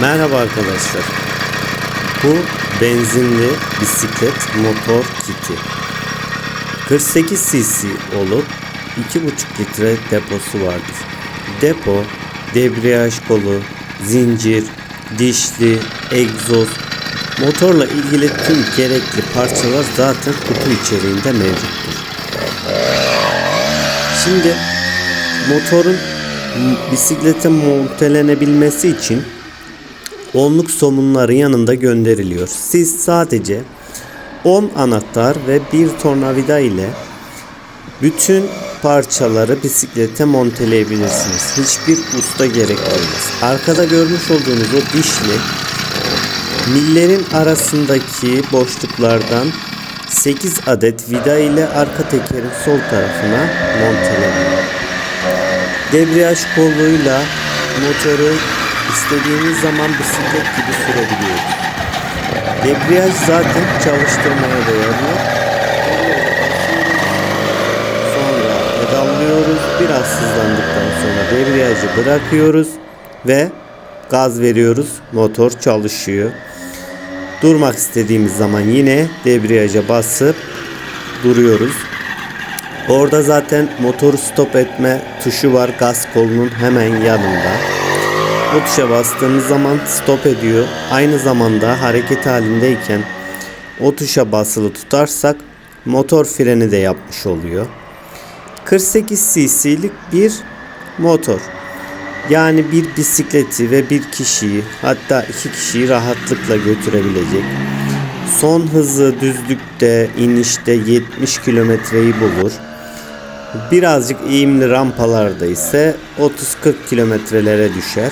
Merhaba arkadaşlar. Bu benzinli bisiklet motor kiti. 48 cc olup 2,5 litre deposu vardır. Depo, debriyaj kolu, zincir, dişli, egzoz, motorla ilgili tüm gerekli parçalar zaten kutu içeriğinde mevcuttur. Şimdi motorun bisiklete montelenebilmesi için onluk somunları yanında gönderiliyor. Siz sadece 10 anahtar ve bir tornavida ile bütün parçaları bisiklete monteleyebilirsiniz. Hiçbir usta gerek olmaz. Arkada görmüş olduğunuz o dişli millerin arasındaki boşluklardan 8 adet vida ile arka tekerin sol tarafına monteleniyor. Debriyaj koluyla motoru istediğimiz zaman bisiklet gibi sürebiliyoruz. Debriyaj zaten çalıştırmaya da yarıyor. Sonra pedallıyoruz. Biraz hızlandıktan sonra debriyajı bırakıyoruz ve gaz veriyoruz. Motor çalışıyor. Durmak istediğimiz zaman yine debriyaja basıp duruyoruz. Orada zaten motoru stop etme tuşu var gaz kolunun hemen yanında. O tuşa bastığımız zaman stop ediyor. Aynı zamanda hareket halindeyken o tuşa basılı tutarsak motor freni de yapmış oluyor. 48 cc'lik bir motor. Yani bir bisikleti ve bir kişiyi hatta iki kişiyi rahatlıkla götürebilecek. Son hızı düzlükte, inişte 70 kilometreyi bulur. Birazcık eğimli rampalarda ise 30-40 kilometrelere düşer.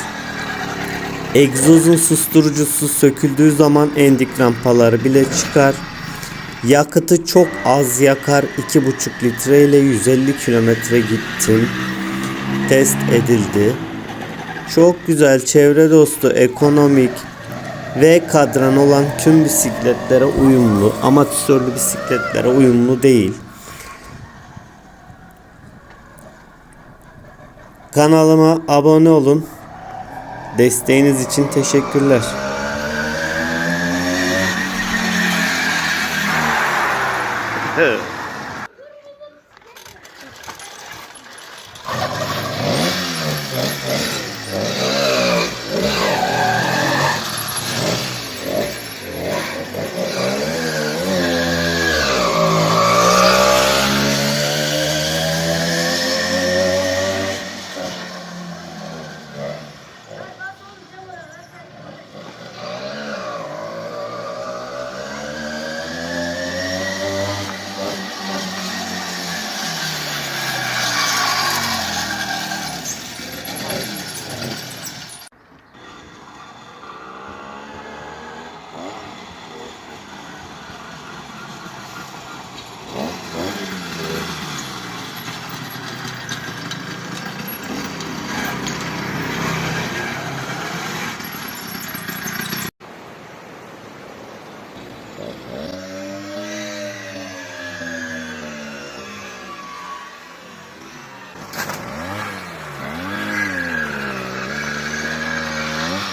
Egzozun susturucusu söküldüğü zaman endik rampaları bile çıkar. Yakıtı çok az yakar. 2,5 litre ile 150 kilometre gittim. Test edildi. Çok güzel, çevre dostu, ekonomik ve kadran olan tüm bisikletlere uyumlu. Amatörlü bisikletlere uyumlu değil. Kanalıma abone olun. Desteğiniz için teşekkürler.